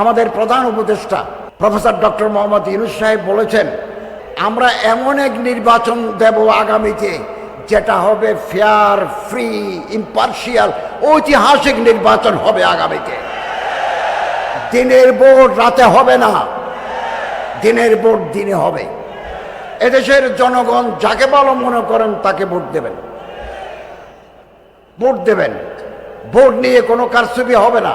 আমাদের প্রধান উপদেষ্টা, প্রফেসর ডক্টর মোহাম্মদ ইউনুস সাহেব বলেছেন, আমরা এমন এক নির্বাচন দেব আগামীতে, যেটা হবে ফেয়ার ফ্রি ইম্পার্শিয়াল ঐতিহাসিক নির্বাচন হবে আগামীতে। দিনের ভোট রাতে হবে না। দিনের ভোট দিনে হবে। এদেশের জনগণ যাকে ভালো মনে করেন তাকে ভোট দেবেন। ভোট দেবেন। ভোট নিয়ে কোনো কারচুপি হবে না।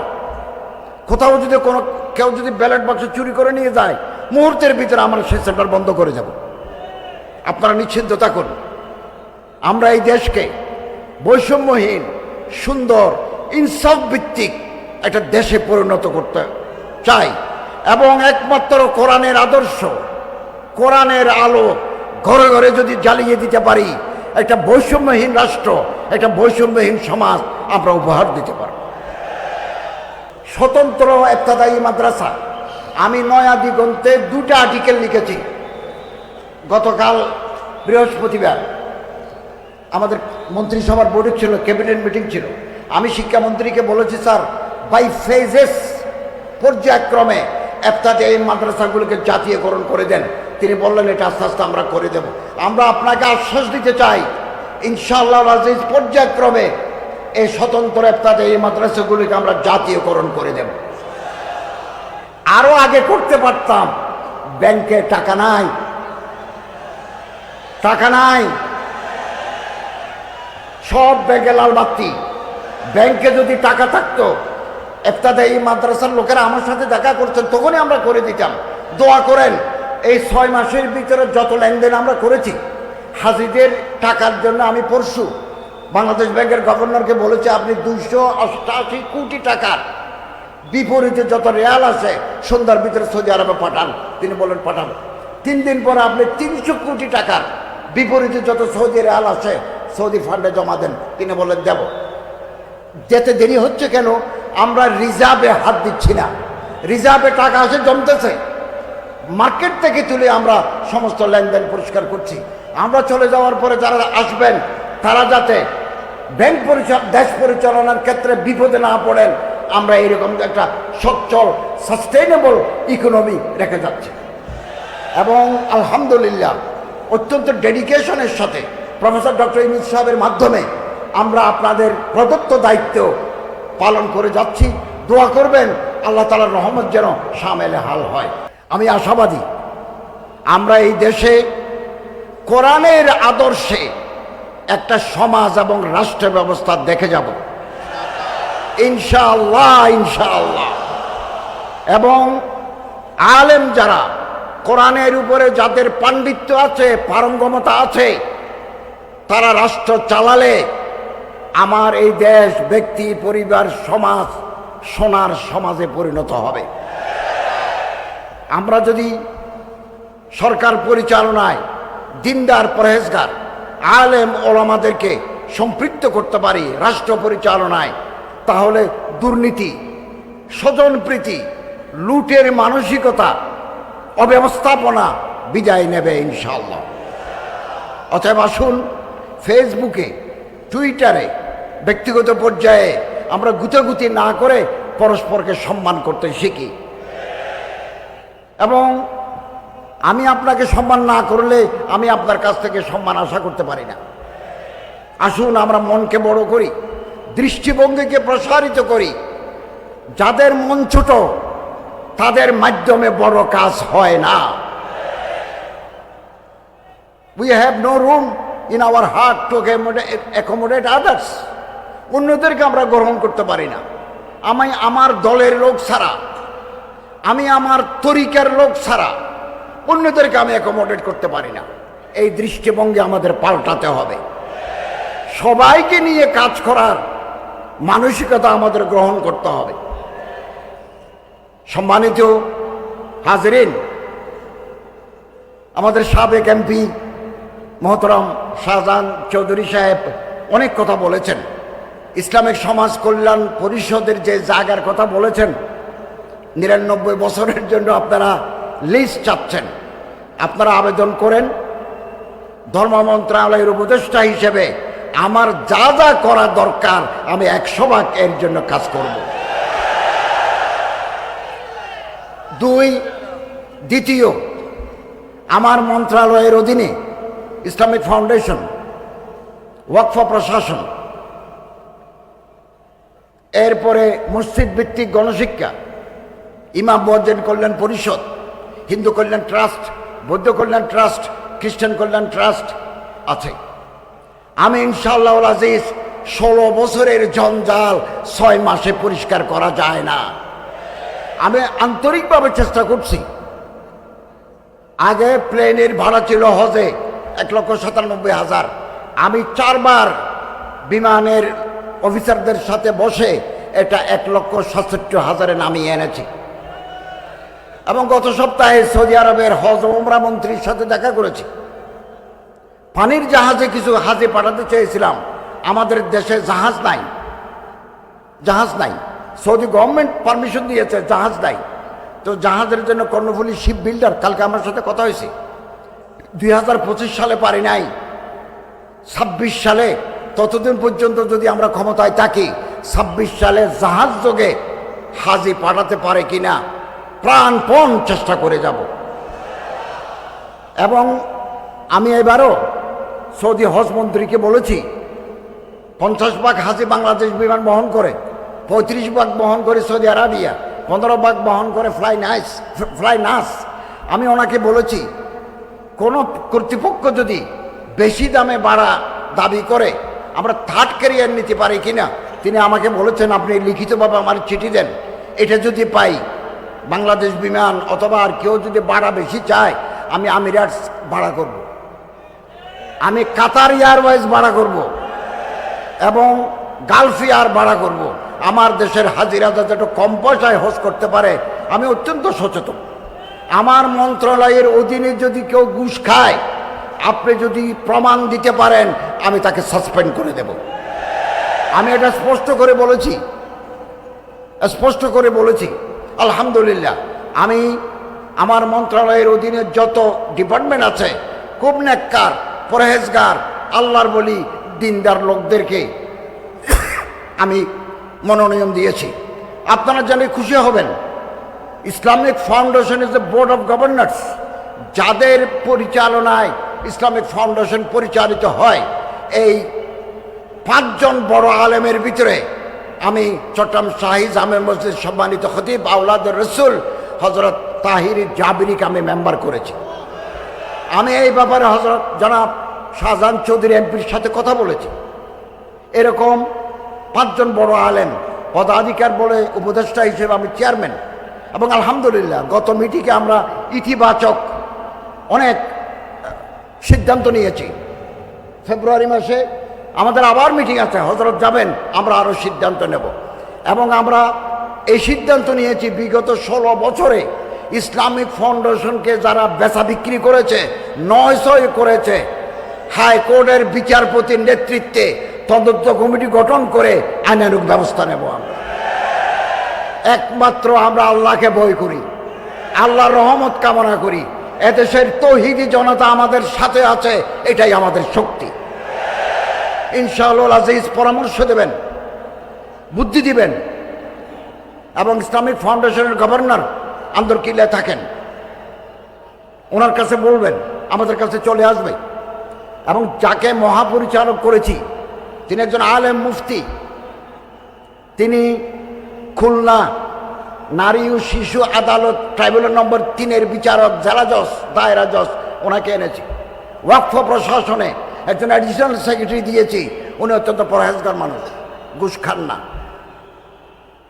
কোথাও যদি কোনো, কেউ যদি ব্যালট বাক্স চুরি করে নিয়ে যায়, মুহূর্তের ভিতরে আমরা সেই সেন্টার বন্ধ করে যাব। আপনারা নিশ্চিন্ত থাকুন আমরা এই দেশকে বৈষম্যহীন, সুন্দর ইনসাফ ভিত্তিক একটা দেশে পরিণত করতে চাই এবং একমাত্র কোরআনের আদর্শ, কোরআনের আলো ঘরে ঘরে যদি জ্বালিয়ে দিতে পারি, একটা বৈষম্যহীন রাষ্ট্র, একটা বৈষম্যহীন সমাজ আমরা উপহার দিতে পারব। স্বতন্ত্র এফতাদায়ী মাদ্রাসা। আমি নয়া দিগন্তে দুটা আর্টিকেল লিখেছি। গতকাল বৃহস্পতিবার। আমাদের মন্ত্রিসভার বৈঠক ছিল ক্যাবিনেট মিটিং ছিল। আমি শিক্ষামন্ত্রীকে বলেছি, স্যার বাই ফেজেস পর্যায়ক্রমে এফতাতে এই মাদ্রাসাগুলোকে জাতীয়করণ করে দেন। তিনি বললেন, এটা আস্তে আস্তে আমরা করে দেব। আমরা আপনাকে আশ্বাস দিতে চাই, ইনশাআল্লাহ রাজিজ পর্যায়ক্রমে এই স্বতন্ত্র এফতাতে এই মাদ্রাসাগুলিকে আমরা জাতীয়করণ করে দেব। আরও আগে করতে পারতাম, ব্যাংকে টাকা নাই। টাকা নাই। সব ব্যাংকে লাল বাতি। ব্যাংকে যদি টাকা থাকতো একটাতে এই মাদ্রাসার লোকেরা আমার সাথে দেখা করছেন তখনই আমরা করে দিতাম। দোয়া করেন, এই ছয় মাসের ভিতরে যত লেনদেন আমরা করেছি, হাজিদের টাকার জন্য আমি পরশু বাংলাদেশ ব্যাংকের গভর্নরকে বলেছে, আপনি দুইশো অষ্টাশি কোটি টাকার বিপরীতে যত রেয়াল আছে, সন্ধ্যার ভিতরে সৌদি আরবে পাঠান। তিনি বলেন পাঠান তিন দিন পরে আপনি তিনশো কোটি টাকার বিপরীতে যত সৌদি রেয়াল আছে, সৌদি ফান্ডে জমা দেন। তিনি বলেন, দেব। যেতে দেরি হচ্ছে কেন? আমরা রিজার্ভে হাত দিচ্ছি না। রিজার্ভে টাকা আসে জমতেছে। মার্কেট থেকে তুলে আমরা সমস্ত লেনদেন পরিষ্কার করছি। আমরা চলে যাওয়ার পরে যারা আসবেন, তারা যাতে ব্যাংক পরিচালনা দেশ পরিচালনার ক্ষেত্রে বিপদে না পড়েন, আমরা এরকম একটা সচ্ছল সাস্টেইনেবল ইকোনমি রেখে যাচ্ছি। এবং আলহামদুলিল্লাহ, অত্যন্ত ডেডিকেশনের সাথে প্রফেসর ডক্টর ইমিত সাহেবের মাধ্যমে আমরা আপনাদের প্রদত্ত দায়িত্ব পালন করে যাচ্ছি। দোয়া করবেন, আল্লাহ তালার রহমত যেন সামেলে হাল হয়। আমি আশাবাদী, আমরা এই দেশে কোরআনের আদর্শে একটা সমাজ এবং রাষ্ট্র ব্যবস্থা দেখে যাব। ইনশাআল্লাহ ইনশাআল্লাহ। এবং আলেম যারা, কোরআনের উপরে যাদের পাণ্ডিত্য আছে, পারঙ্গমতা আছে, তারা রাষ্ট্র চালালে আমার এই দেশ, ব্যক্তি, পরিবার, সমাজ, সোনার সমাজে পরিণত হবে। আমরা যদি সরকার পরিচালনায় দিনদার পরহেজগার আলেম ওলামাদেরকে সম্পৃক্ত করতে পারি রাষ্ট্র পরিচালনায়, তাহলে দুর্নীতি, স্বজনপ্রীতি, লুটের মানসিকতা, অব্যবস্থাপনা বিদায় নেবে ইনশাল্লাহ অতএব আসুন, ফেসবুকে, টুইটারে, ব্যক্তিগত পর্যায়ে আমরা গুতাগুতি না করে পরস্পরকে সম্মান করতে শিখি। এবং আমি আপনাকে সম্মান না করলে আমি আপনার কাছ থেকে সম্মান আশা করতে পারি না। আসুন আমরা মনকে বড় করি, দৃষ্টিভঙ্গিকে প্রসারিত করি। যাদের মন ছোট, তাদের মাধ্যমে বড় কাজ হয় না। We have no room in our heart to accommodate others অন্যদেরকে আমরা গ্রহণ করতে পারি না। আমি আমার দলের লোক ছাড়া, আমি আমার তরিকার লোক ছাড়া অন্যদেরকে আমি অ্যাকোমোডেট করতে পারি না। এই দৃষ্টিভঙ্গি আমাদের পাল্টাতে হবে। সবাইকে নিয়ে কাজ করার মানসিকতা আমাদের গ্রহণ করতে হবে। সম্মানিত হাজরিন, আমাদের সাবেক এমপি মহতরম শাহজাহান চৌধুরী সাহেব অনেক কথা বলেছেন। ইসলামিক সমাজ কল্যাণ পরিষদের যে জায়গার কথা বলেছেন, নিরানব্বই বছরের জন্য আপনারা লিস্ট চাচ্ছেন। আপনারা আবেদন করেন। ধর্ম মন্ত্রণালয়ের উপদেষ্টা হিসেবে আমার যা যা করা দরকার আমি একশো ভাগ এর জন্য কাজ করব। দুই, দ্বিতীয়, আমার মন্ত্রণালয়ের অধীনে ইসলামিক ফাউন্ডেশন ওয়াকফ প্রশাসন, এরপরে মসজিদ ভিত্তিক গণশিক্ষা, ইমাম মুয়াজ্জিন কল্যাণ পরিষদ হিন্দু কল্যাণ ট্রাস্ট, বৌদ্ধ কল্যাণ ট্রাস্ট, খ্রিস্টান কল্যাণ ট্রাস্ট আছে। আমি ইনশাআল্লাহ আজিজ, ষোলো বছরের জঞ্জাল ছয় মাসে পরিষ্কার করা যায় না। আমি আন্তরিকভাবে চেষ্টা করছি। আগে প্লেনের ভাড়া ছিল হজে এক লক্ষ সাতানব্বই হাজার। আমি চারবার বিমানের অফিসারদের সাথে বসে এটা এক লক্ষ সাতষট্টি হাজারে নামিয়ে এনেছি। এবং গত সপ্তাহে সৌদি আরবের হজ ও উমরা মন্ত্রীর সাথে দেখা করেছি। পানির জাহাজে কিছু হাজে পাঠাতে চেয়েছিলাম। আমাদের দেশে জাহাজ নাই। জাহাজ নাই। সৌদি গভর্নমেন্ট পারমিশন দিয়েছে, জাহাজ নাই। তো জাহাজের জন্য কর্ণফুলী শিপ বিল্ডার, কালকে আমার সাথে কথা হয়েছে। দুই হাজার পঁচিশ সালে পারি নাই। ছাব্বিশ সালে, ততদিন পর্যন্ত যদি আমরা ক্ষমতায় থাকি, ছাব্বিশ সালে জাহাজ যোগে হাজি পাঠাতে পারে কিনা? প্রাণপণ চেষ্টা করে যাব। এবং আমি এবারও সৌদি হজ মন্ত্রীকে বলেছি, পঞ্চাশ ভাগ হাজি বাংলাদেশ বিমান বহন করে, পঁয়ত্রিশ ভাগ বহন করে সৌদি আরাবিয়া, পনেরো ভাগ বহন করে ফ্লাই নাইস, ফ্লাই নাস। আমি ওনাকে বলেছি, কোনো কর্তৃপক্ষ যদি বেশি দামে ভাড়া দাবি করে, আমরা থার্ড ক্যারিয়ার নিতে পারি কিনা, তিনি আমাকে বলেছেন, আপনি লিখিতভাবে আমার চিঠি দেন। এটা যদি পাই বাংলাদেশ বিমান অথবা আর কেউ যদি ভাড়া বেশি চায়, আমি আমিরাটস ভাড়া করব। আমি কাতার এয়ারওয়েজ ভাড়া করব। এবং গালফ এয়ার ভাড়া করব। আমার দেশের হাজিরা যাতে একটু কম পয়সায় হোস করতে পারে, আমি অত্যন্ত সচেতন আমার মন্ত্রণালয়ের অধীনে যদি কেউ ঘুষ খায়, আপনি যদি প্রমাণ দিতে পারেন, আমি তাকে সাসপেন্ড করে দেব আমি এটা স্পষ্ট করে বলেছি, স্পষ্ট করে বলেছি আলহামদুলিল্লাহ। আমি আমার মন্ত্রণালয়ের অধীনে যত ডিপার্টমেন্ট আছে, খুব নেককার, পরহেজগার, আল্লাহর বলি, দিনদার লোকদেরকে আমি মনোনয়ন দিয়েছি। আপনারা জানে খুশি হবেন, Islamic foundation is the board of governors যাদের পরিচালনায় ইসলামিক ফাউন্ডেশন পরিচালিত হয়, এই পাঁচজন বড় আলেমের ভিতরে আমি চট্টগ্রাম শাহি জামে মসজিদ সম্মানিত খতিব আউলাদ রসুল হজরত তাহির জাবিরিকে আমি মেম্বার করেছি। আমি এই ব্যাপারে হজরত জনাব শাহজাহান চৌধুরী এমপির সাথে কথা বলেছি। এরকম পাঁচজন বড় আলেম, পদাধিকার বলে উপদেষ্টা হিসেবে আমি চেয়ারম্যান এবং আলহামদুলিল্লাহ গত মিটিংয়ে আমরা ইতিবাচক অনেক সিদ্ধান্ত নিয়েছি। ফেব্রুয়ারি মাসে আমাদের আবার মিটিং আছে হজরত যাবেন, আমরা আরও সিদ্ধান্ত নেব। এবং আমরা এই সিদ্ধান্ত নিয়েছি, বিগত ষোলো বছরে ইসলামিক ফাউন্ডেশনকে যারা বেচা বিক্রি করেছে নয় ছয় করেছে, হাইকোর্টের বিচারপতির নেতৃত্বে তদন্ত কমিটি গঠন করে আইনানুক ব্যবস্থা নেব আমরা। একমাত্র আমরা আল্লাহকে বই করি, আল্লাহর রহমত কামনা করি, এদেশের তৌহিদি জনতা আমাদের সাথে আছে, এটাই আমাদের শক্তি। ইনশাআল্লাহ আজিজ পরামর্শ দেবেন, বুদ্ধি দিবেন এবং ইসলামিক ফাউন্ডেশনের গভর্নর আন্দরকিল্লায় থাকেন। ওনার কাছে বলবেন, আমাদের কাছে চলে আসবে। এবং যাকে মহাপরিচালক করেছি তিনি একজন আলেম মুফতি, তিনি খুলনা নারী ও শিশু আদালত ট্রাইব্যুনাল নম্বর তিনের বিচারক জেলা জজ, দায়রা জজ, ওনাকে এনেছি। ওয়াকফ প্রশাসনে একজন অ্যাডিশনাল সেক্রেটারি দিয়েছি, উনি অত্যন্ত পরহেজগার মানুষ, ঘুষ খান না।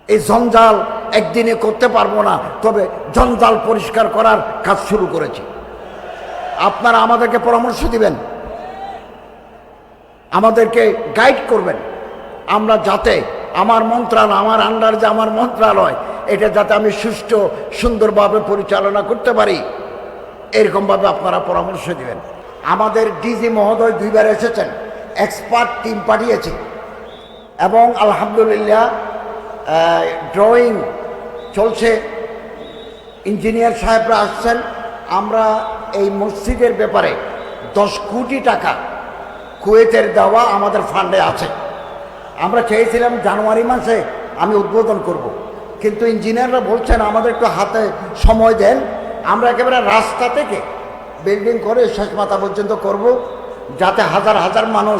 এই জঞ্জাল একদিনে করতে পারব না, তবে জঞ্জাল পরিষ্কার করার কাজ শুরু করেছি। আপনারা আমাদেরকে পরামর্শ দিবেন, আমাদেরকে গাইড করবেন। আমরা যাতে আমার মন্ত্রণালয় আমার আন্ডার যে আমার মন্ত্রণালয় এটা যাতে আমি সুষ্ঠু, সুন্দরভাবে পরিচালনা করতে পারি, এরকমভাবে আপনারা পরামর্শ দিবেন। আমাদের ডিজি মহোদয় দুইবার এসেছেন এক্সপার্ট টিম পাঠিয়েছে এবং আলহামদুলিল্লাহ ড্রয়িং চলছে। ইঞ্জিনিয়ার সাহেবরা আসছেন। আমরা এই মসজিদের ব্যাপারে দশ কোটি টাকা কুয়েতের দেওয়া আমাদের ফান্ডে আছে। আমরা চেয়েছিলাম জানুয়ারি মাসে আমি উদ্বোধন করব। কিন্তু ইঞ্জিনিয়াররা বলছেন, আমাদের একটু হাতে সময় দেন। আমরা একেবারে রাস্তা থেকে বিল্ডিং করে শেষ মাথা পর্যন্ত করব যাতে হাজার হাজার মানুষ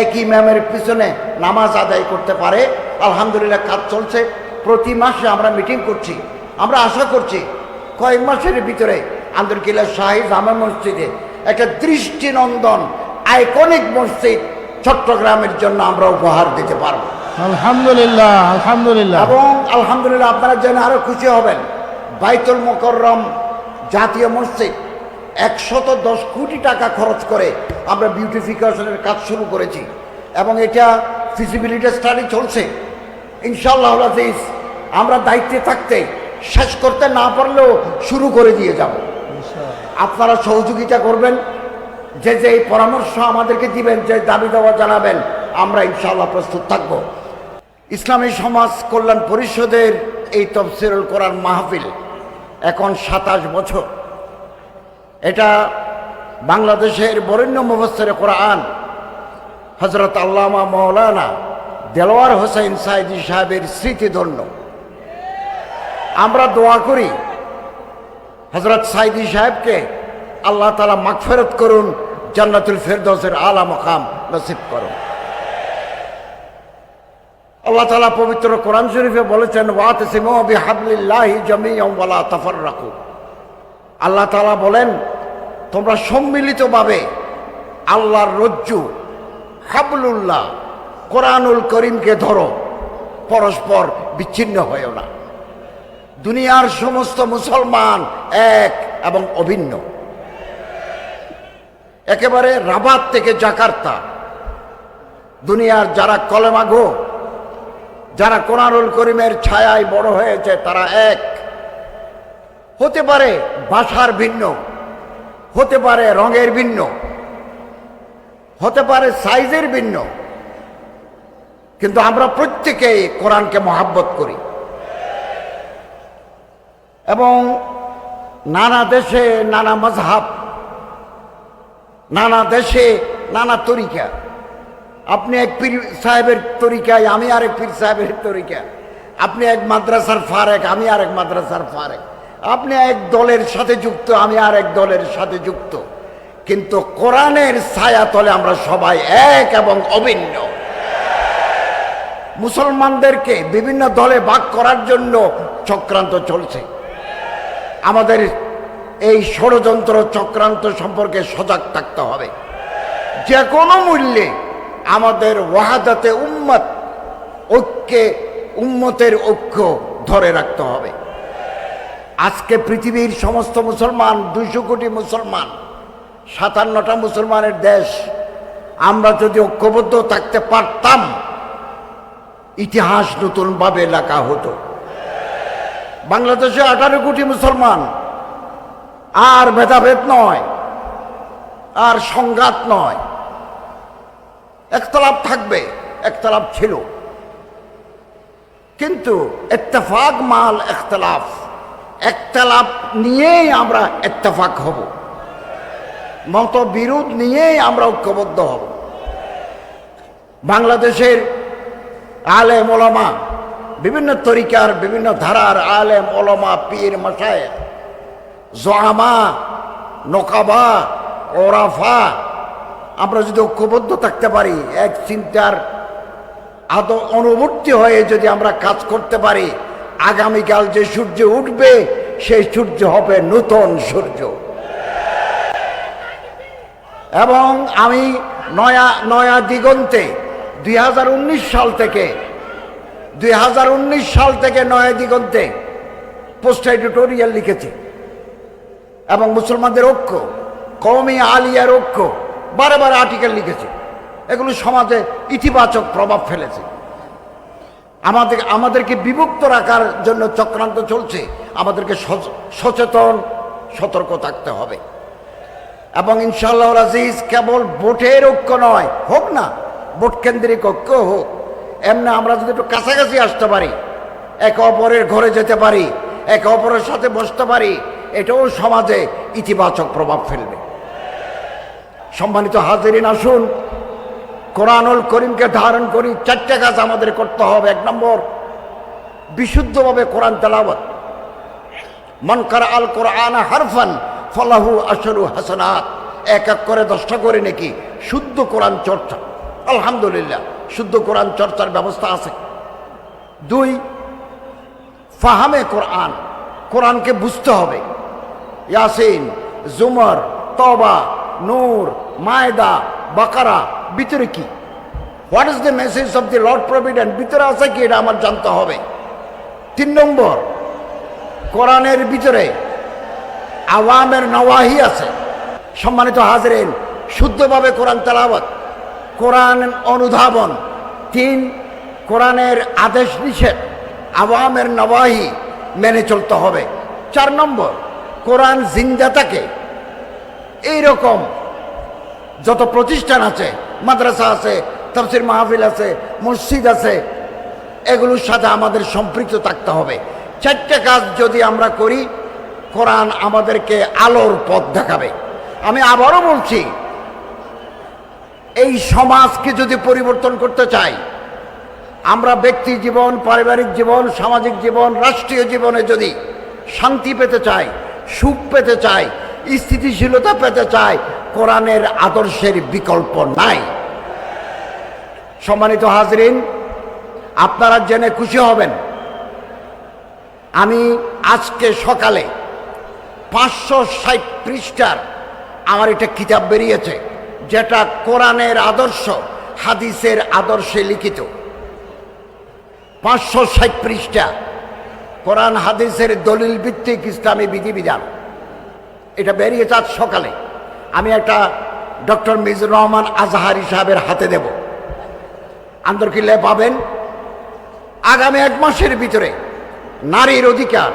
একই ম্যামের পিছনে নামাজ আদায় করতে পারে। আলহামদুলিল্লাহ কাজ চলছে। প্রতি মাসে আমরা মিটিং করছি। আমরা আশা করছি কয়েক মাসের ভিতরে আন্দরকিল্লা শাহী জামা মসজিদে একটা দৃষ্টিনন্দন আইকনিক মসজিদ চট্টগ্রামের জন্য আমরা উপহার দিতে পারব। আলহামদুলিল্লাহ আলহামদুলিল্লাহ। এবং আলহামদুলিল্লাহ আপনারা জেনে আরও খুশি হবেন। বাইতুল মোকররম জাতীয় মসজিদ একশত দশ কোটি টাকা খরচ করে আমরা বিউটিফিকেশনের কাজ শুরু করেছি। এবং এটা ফিজিবিলিটি স্টাডি চলছে। ইনশাল্লাহ আজিজ আমরা দায়িত্বে থাকতে শেষ করতে না পারলেও শুরু করে দিয়ে যাব। আপনারা সহযোগিতা করবেন যে যে এই পরামর্শ আমাদেরকে দিবেন যে দাবি দেওয়া জানাবেন আমরা ইনশাল্লাহ প্রস্তুত থাকব। ইসলামী সমাজ কল্যাণ পরিষদের এই তফসিরুল করার মাহফিল এখন সাতাশ বছর। এটা বাংলাদেশের বরেণ্য মুফসরে কোরআন হজরত আল্লামা মৌলানা দেলোয়ার হোসেন সাইদি সাহেবের স্মৃতিধন্য। আমরা দোয়া করি হজরত সাইদি সাহেবকে আল্লাহ তালা মাগফেরত করুন, জান্নাতুল ফেরদৌসের আলা মকাম নসিব করুন। আল্লাহ তালা পবিত্র কোরআন শরীফে বলেছেন ওয়াত সিমো বিহাবলিল্লাহি জমিয়ম ওয়ালা তাফার রাখু আল্লাহ তালা বলেন, তোমরা সম্মিলিতভাবে আল্লাহর রজ্জু, হাবলুল্লাহ, কোরআনুল করিমকে ধরো, পরস্পর বিচ্ছিন্ন হয়েও না। দুনিয়ার সমস্ত মুসলমান এক এবং অভিন্ন। একেবারে রাবাত থেকে জাকার্তা। দুনিয়ার যারা কলেমাগো যারা কোরআনুল করিমের ছায়ায় বড় হয়েছে, তারা এক। হতে পারে ভাষার ভিন্ন, হতে পারে রঙের ভিন্ন, হতে পারে সাইজের ভিন্ন, কিন্তু আমরা প্রত্যেকেই কোরআনকে মহাব্বত করি। এবং নানা দেশে নানা মজহাব, নানা দেশে নানা তরিকা। আপনি এক পীর সাহেবের তরিকায়, আমি আরেক পীর সাহেবের তরিকা আপনি এক মাদ্রাসার ফারেক, আমি আরেক মাদ্রাসার ফারেক। আপনি এক দলের সাথে যুক্ত, আমি আর এক দলের সাথে যুক্ত। কিন্তু কোরআনের ছায়া তলে আমরা সবাই এক এবং অভিন্ন। মুসলমানদেরকে বিভিন্ন দলে ভাগ করার জন্য চক্রান্ত চলছে। আমাদের এই ষড়যন্ত্র চক্রান্ত সম্পর্কে সজাগ থাকতে হবে। যে কোনো মূল্যে আমাদের ওয়াহাদাতে উম্মত, ঐক্যে উম্মতের ঐক্য ধরে রাখতে হবে। আজকে পৃথিবীর সমস্ত মুসলমান, দুইশো কোটি মুসলমান, সাতান্নটা মুসলমানের দেশ, আমরা যদি ঐক্যবদ্ধ থাকতে পারতাম, ইতিহাস নতুনভাবে লেখা হতো। বাংলাদেশে আঠারো কোটি মুসলমান, আর ভেদাভেদ নয়, আর সংঘাত নয়। একতলাপ থাকবে, একতলাপ ছিল। কিন্তু এত্তেফাক, মাল, একতলাফ। একতলাপ নিয়েই আমরা এত্তেফাক হব। মতবিরোধ নিয়েই আমরা ঐক্যবদ্ধ হব। বাংলাদেশের আলেম ওলামা বিভিন্ন তরিকার, বিভিন্ন ধারার আলেম ওলমা, পীর মশায়ের জোয়ামা, নকাবা, ওরাফা, আমরা যদি ঐক্যবদ্ধ থাকতে পারি, এক চিন্তার আদ অনুবর্তী হয়ে যদি আমরা কাজ করতে পারি আগামীকাল যে সূর্য উঠবে, সেই সূর্য হবে নূতন সূর্য। এবং আমি নয়া নয়া দিগন্তে দুই হাজার উনিশ সাল থেকে, দুই হাজার উনিশ সাল থেকে নয়া দিগন্তে পোস্ট এডিটোরিয়াল লিখেছি। এবং মুসলমানদের ঐক্য কমই আলিয়ার ঐক্য, বারে বারে আর্টিকেল লিখেছে। এগুলো সমাজে ইতিবাচক প্রভাব ফেলেছে। আমাদের আমাদেরকে বিভক্ত রাখার জন্য চক্রান্ত চলছে। আমাদেরকে সচ- সচেতন, সতর্ক থাকতে হবে। এবং ইনশাআল্লাহ আজিজ কেবল ভোটের ঐক্য নয়, হোক না, ভোট কেন্দ্রিক ঐক্য হোক। এমনি আমরা যদি একটু কাছাকাছি আসতে পারি, একে অপরের ঘরে যেতে পারি, একে অপরের সাথে বসতে পারি, এটাও সমাজে ইতিবাচক প্রভাব ফেলবে। সম্মানিত হাজিরিন, আসুন। কোরআনুল করিমকে ধারণ করি, চারটে কাজ আমাদের করতে হবে। এক নম্বর, বিশুদ্ধভাবে কোরআন তেলাওয়াত। মন করা আল কোরআন হারফান, ফলাহু আসরু হাসানাত। এক এক করে দশটা করে নাকি শুদ্ধ কোরআন চর্চা। আলহামদুলিল্লাহ, শুদ্ধ কোরআন চর্চার ব্যবস্থা আছে। দুই, ফাহামে কোরআন, কোরআনকে বুঝতে হবে। ইয়াসিন, জুমর তবা নূর, মায়দা, বাকারা ভিতরে কি? What is the message of the lord provident ভিতরে আছে কি? এটা আমার জানতে হবে। তিন নম্বর, কোরআনের ভিতরে আওয়ামের নওয়াহি আছে। সম্মানিত হাজরেন, শুদ্ধভাবে কোরআন তেলাওয়াত, কোরআন অনুধাবন, তিন, কোরআনের আদেশ নিষেধ, আওয়ামের নওয়াহি মেনে চলতে হবে। চার নম্বর, কোরআন জিন্দা থাকে এইরকম যত প্রতিষ্ঠান আছে, মাদ্রাসা আছে, তফসির মাহফিল আছে, মসজিদ আছে, এগুলোর সাথে আমাদের সম্পৃক্ত থাকতে হবে। চারটে কাজ যদি আমরা করি, কোরআন আমাদেরকে আলোর পথ দেখাবে। আমি আবারও বলছি, এই সমাজকে যদি পরিবর্তন করতে চাই, আমরা ব্যক্তি জীবন, পারিবারিক জীবন, সামাজিক জীবন, রাষ্ট্রীয় জীবনে যদি শান্তি পেতে চাই, সুখ পেতে চাই, স্থিতিশীলতা পেতে চাই কোরআনের আদর্শের বিকল্প নাই। সম্মানিত হাজরিন, আপনারা জেনে খুশি হবেন, আমি আজকে সকালে পাঁচশো ষাট পৃষ্ঠার আমার একটা কিতাব বেরিয়েছে, যেটা কোরআনের আদর্শ, হাদিসের আদর্শে লিখিত। পাঁচশো ষাট পৃষ্ঠা, কোরআন, হাদিসের দলিল ভিত্তিক ইসলামী বিধিবিধান। এটা বেরিয়েছে আজ সকালে। আমি একটা ডক্টর মিজুর রহমান আজহারি সাহেবের হাতে দেব। আন্দরকিল্লে পাবেন আগামী এক মাসের ভিতরে নারীর অধিকার,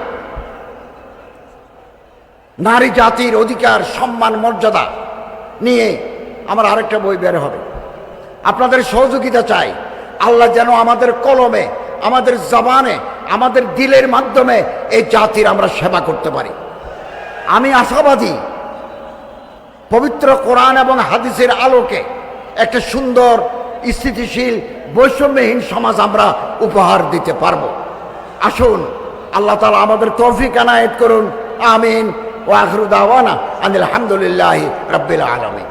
নারী জাতির অধিকার, সম্মান, মর্যাদা নিয়ে আমার আরেকটা বই বের হবে। আপনাদের সহযোগিতা চাই। আল্লাহ যেন আমাদের কলমে, আমাদের জবানে, আমাদের দিলের মাধ্যমে এই জাতির আমরা সেবা করতে পারি। আমি আশাবাদী পবিত্র কোরআন এবং হাদিসের আলোকে একটা সুন্দর, স্থিতিশীল, বৈষম্যহীন সমাজ আমরা উপহার দিতে পারব। আসুন, আল্লাহ তালা আমাদের তৌফিক আনায়ত করুন। আমিন। ও আখরুদাওয়ানা আনিল আলহামদুলিল্লাহ রব্বিল আলমী